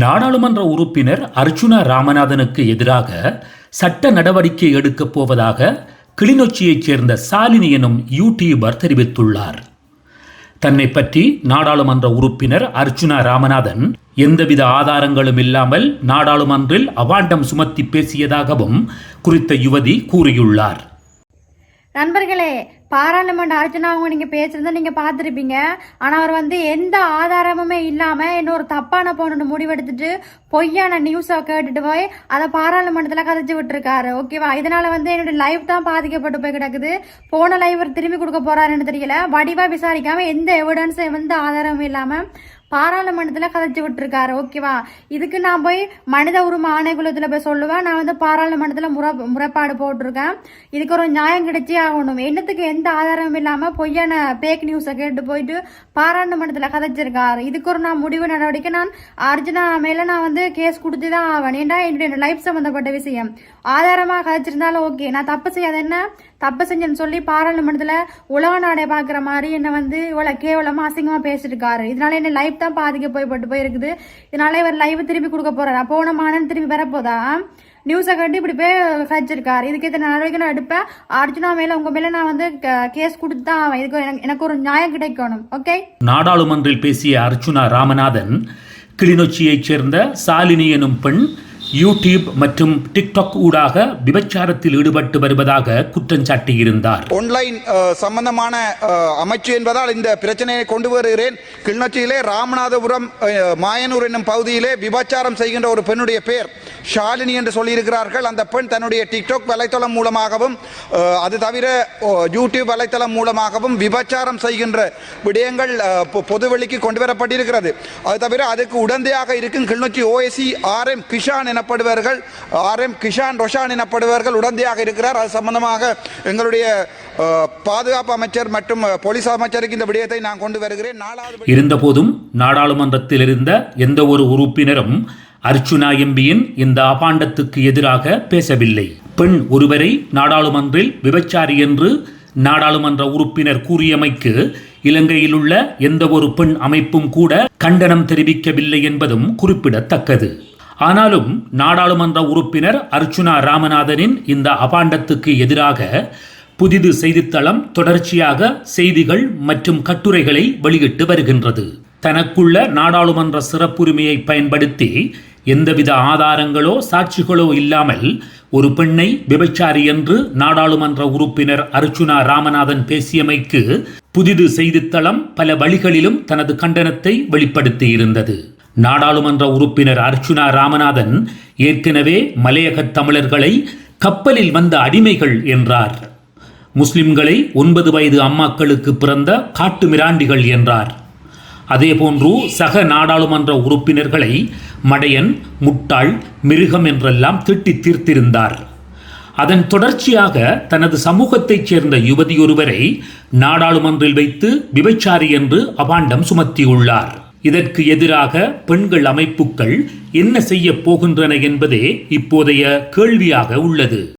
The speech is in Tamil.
நாடாளுமன்ற உறுப்பினர் அர்ச்சுனா ராமநாதனுக்கு எதிராக சட்ட நடவடிக்கை எடுக்கப் போவதாக கிளிநொச்சியைச் சேர்ந்த சாலினி எனும் யூடியூபர் தெரிவித்துள்ளார். தன்னை பற்றி நாடாளுமன்ற உறுப்பினர் அர்ச்சுனா ராமநாதன் எந்தவித ஆதாரங்களும் இல்லாமல் நாடாளுமன்றில் அவாண்டம் சுமத்தி பேசியதாகவும் குறித்த யுவதி கூறியுள்ளார். நண்பர்களே பாராளுமன்ற அர்ஜுனா அவங்க நீங்கள் பேசுறத நீங்கள் பார்த்துருப்பீங்க. ஆனால் அவர் வந்து எந்த ஆதாரமுமே இல்லாம இன்னொரு தப்பான போன முடிவெடுத்துட்டு பொய்யான நியூஸை கேட்டுட்டு போய் அதை பாராளுமன்றத்தில் கதைச்சு விட்டுருக்காரு. ஓகேவா இதனால் வந்து என்னுடைய லைஃப் தான் பாதிக்கப்பட்டு போய் கிடக்குது. போன லைவ் திரும்பி கொடுக்க போறாருன்னு தெரியல. வடிவாக விசாரிக்காமல் எந்த எவிடன்ஸும் எந்த ஆதாரமும் இல்லாமல் பாராளுமன்றத்தில் கதைச்சு விட்டுருக்காரு ஓகேவா? இதுக்கு நான் போய் மனித உரிமை ஆணைக்குழுத்தில் போய் சொல்லுவேன். நான் வந்து பாராளுமன்றத்தில் முறை முறைப்பாடு போட்டிருக்கேன். இதுக்கு ஒரு நியாயம் கிடைச்சே ஆகணும். என்னத்துக்கு எந்த ஆதாரமும் இல்லாமல் பொய்யான பேக் நியூஸை கேட்டு போயிட்டு பாராளுமன்றத்தில் கதைச்சிருக்காரு. இதுக்கு ஒரு நான் முடிவு நடவடிக்கை. நான் அர்ஜுனா மேலே நான் வந்து கேஸ் கொடுத்து தான் ஆவேன் ஏன்னா என்னுடைய லைஃப் சம்மந்தப்பட்ட விஷயம்? ஆதாரமாக கதைச்சிருந்தாலும் ஓகே. நான் தப்பு செய்யாத. என்ன? தப்பு செஞ்சேன்னு சொல்லி பாராளுமன்றத்தில் உலக நாடை பார்க்குற மாதிரி என்னை வந்து இவ்வளோ கேவலமாக அசிங்கமாக பேசியிருக்காரு இதனால என்ன லைஃப் தான் பாதிக்க போய்பட்டு போயிருக்குது. இதனால இவர் லைவ் திருப்பி கொடுக்க போறாரு. போன மானன் திருப்பி வரப்போதா? நியூஸை கட்டி இப்படி போய் கழிச்சிருக்காரு இதுக்கு எத்தனை நடவடிக்கை நான் எடுப்பேன். அர்ஜுனா மேல உங்க மேல நான் வந்து கேஸ் கொடுத்து தான் இதுக்கு எனக்கு- எனக்கு ஒரு நியாயம் கிடைக்கணும். ஓகே நாடாளுமன்றில் பேசிய அர்ஜுனா ராமநாதன் கிளிநொச்சியைச் சேர்ந்த சாலினி எனும் பெண் யூடியூப் மற்றும் டிக்டாக் ஊடாக விபச்சாரத்தில் ஈடுபட்டு வருவதாக குற்றம் சாட்டியிருந்தார். ஒன்லைன் சம்பந்தமான அமைச்சு என்பதால் இந்த பிரச்சனையை கொண்டு வருகிறேன். கிளிநொச்சியிலே ராமநாதபுரம் மாயனூர் என்னும் பகுதியிலே விபச்சாரம் செய்கின்ற ஒரு பெண்ணுடைய பெயர் ஷாலினி என்று சொல்லியிருக்கிறார்கள். அந்த பெண் தன்னுடைய டிக்டாக் வலைத்தளம் மூலமாகவும் அது தவிர யூடியூப் வலைத்தளம் மூலமாகவும் விபச்சாரம் செய்கின்ற விடயங்கள் பொ- பொதுவெளிக்கு கொண்டு வரப்பட்டிருக்கிறது. அது தவிர அதுக்கு உடந்தையாக இருக்கும் Kilinochchi OSC R M Kishan எனப்படுவார்கள் R M Kishan Roshan எனப்படுவார்கள் உடந்தையாக இருக்கிறார். அது சம்பந்தமாக எங்களுடைய பாதுகாப்பு அமைச்சர் மற்றும் போலீஸ் அமைச்சருக்கு இந்த விடயத்தை நான் கொண்டு வருகிறேன். நாலாவது இருந்தபோதும் நாடாளுமன்றத்தில் இருந்த எந்த ஒரு உறுப்பினரும் அர்ச்சுனா எம்பியின் இந்த அபாண்டத்துக்கு எதிராக பேசவில்லை. பெண் ஒருவரை நாடாளுமன்றில் விபச்சாரி என்று நாடாளுமன்ற உறுப்பினர் கூறியமைக்கு இலங்கையில் உள்ள எந்த ஒரு பெண் அமைப்பும் கூட கண்டனம் தெரிவிக்கவில்லை என்பதும் குறிப்பிடத்தக்கது. ஆனாலும் நாடாளுமன்ற உறுப்பினர் அர்ச்சுனா ராமநாதனின் இந்த அபாண்டத்துக்கு எதிராக புதிது செய்தித்தளம் தொடர்ச்சியாக செய்திகள் மற்றும் கட்டுரைகளை வெளியிட்டு வருகின்றது. தனக்குள்ள நாடாளுமன்ற சிறப்புரிமையை பயன்படுத்தி எந்தவித ஆதாரங்களோ சாட்சிகளோ இல்லாமல் ஒரு பெண்ணை விபச்சாரி என்று நாடாளுமன்ற உறுப்பினர் அர்ச்சுனா ராமநாதன் பேசியமைக்கு புதிது செய்தித்தளம் பல வழிகளிலும் தனது கண்டனத்தை வெளிப்படுத்தியிருந்தது. நாடாளுமன்ற உறுப்பினர் அர்ச்சுனா ராமநாதன் ஏற்கனவே மலையகத் தமிழர்களை கப்பலில் வந்த அடிமைகள் என்றார். முஸ்லிம்களை ஒன்பது வயது அம்மாக்களுக்கு பிறந்த காட்டு மிராண்டிகள் என்றார். அதேபோன்று சக நாடாளுமன்ற உறுப்பினர்களை மடையன் முட்டாள் மிருகம் என்றெல்லாம் திட்டி தீர்த்திருந்தார். அதன் தொடர்ச்சியாக தனது சமூகத்தைச் சேர்ந்த யுவதியொருவரை நாடாளுமன்றில் வைத்து விபச்சாரி என்று அபாண்டம் சுமத்தியுள்ளார். இதற்கு எதிராக பெண்கள் அமைப்புகள் என்ன செய்ய போகின்றன என்பதே இப்போதைய கேள்வியாக உள்ளது.